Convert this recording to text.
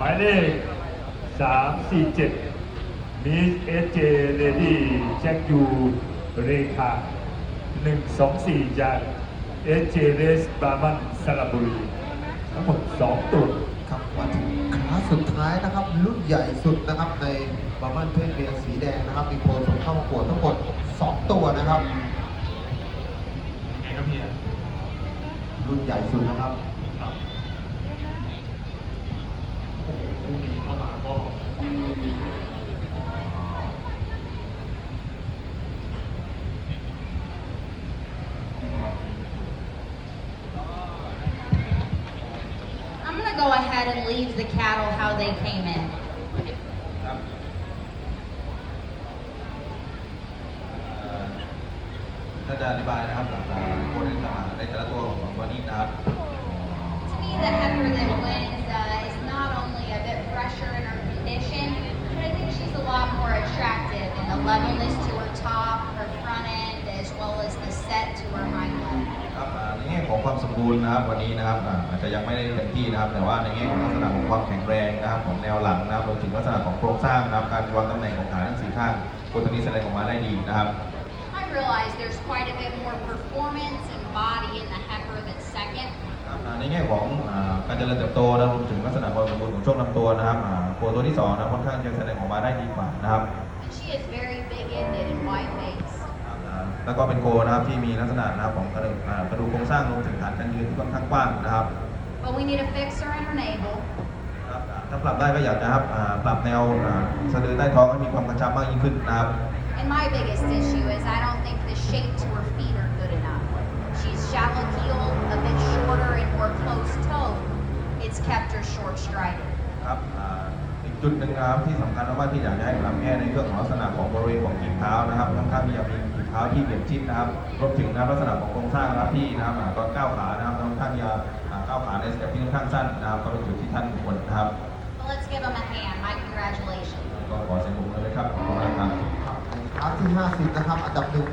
หมายเลข 347มิสเอเจเลดี้แจ็คยูเรคา124 จากเอเจเรสบามันสระบุรีทั้งหมด 2 ตัวครับมาถึงคลาสสุดท้ายนะครับ รุ่นใหญ่สุดนะครับในบาร์มันเพศเมียสีแดงนะครับ มีโปรส่งเข้าประกวดทั้งหมด 2 ตัวนะครับไงครับพี่รุ่นใหญ่สุดนะครับ คู่นี้เข้ามาก็ I'm gonna go ahead and leave the cattle how they came in. ครับเอ่อถ้าจะอธิบายนะครับหลักการโคเดนตาในแต่ละตัวของตัวนี้นะครับ To me, the heifer that wins uh, is not only a bit fresher in her condition, but I think she's a lot more attractive in the levelness to her top, her front end, as well as the set to her hind leg. ครับอ่าในแง่ของความสม บูรณ์นะครับวันนี้นะครับอ่าอาจจะยังไม่ได้เต็มที่นะครับ แต่ว่าในแง่ของลักษณะของความแข็งแรงนะครับของแนวหลังนะครับรวมถึงลักษณะของโครงสร้างนะครับการวางตำแหน่งของขาทั้งสี่ข้างตัวนี้แสดงออกมาได้ดีนะครับ I realize there's quite a bit more performance and body in the heifer than second, ครับอ่าในแง่ของอ่าการเจริญเติบโตนะรวมถึงลักษณะความสมบูรณ์ของช่วงลำตัวนะครับอ่าตัวตัวที่สองนะค่อนข้างจะแสดงออกมาได้ดีกว่านะครับ and she is very แล้วก็เป็นโกนะครับที่มีลักษณะนะครับของกระดูกอ่ากระดูกโครงสร้างรวมถึงฐานการยืนที่ค่อนข้างกว้างนะครับ But we need to fix her in her navel. ครับอ่าถ้าปรับได้ก็อยากจะครับอ่าปรับแนวอ่าสะดือใต้ท้องให้มีความกระชับมากยิ่งขึ้นนะครับ And my biggest issue is I don't think the shape to her feet are good enough. She's shallow keeled, a bit shorter and more closed toed. It's kept her short strided. ครับอ่าอีกจุดหนึ่งนะครับที่สำคัญมากๆที่อยากจะให้ปรับแก้ในเรื่องของลักษณะของบริเวณของกีบเท้านะครับค่อนข้างที่จะมีกีบ เท้าที่เบี่ยงชิดนะครับรวมถึงนะครับลักษณะของโครงสร้างนะครับที่นะครับอ่าตอนก้าวขานะครับค่อนข้างที่จะอ่าก้าวขาในสเต็ปที่ค่อนข้างสั้นนะครับก็เป็นจุดที่ท่านควรนะครับ Well, let's give them a hand. My congratulations. ก็ขอเสียงปรบมือเลยครับขอบคุณมากครับคลาสที่ 50 นะครับ อันดับหนึ่ง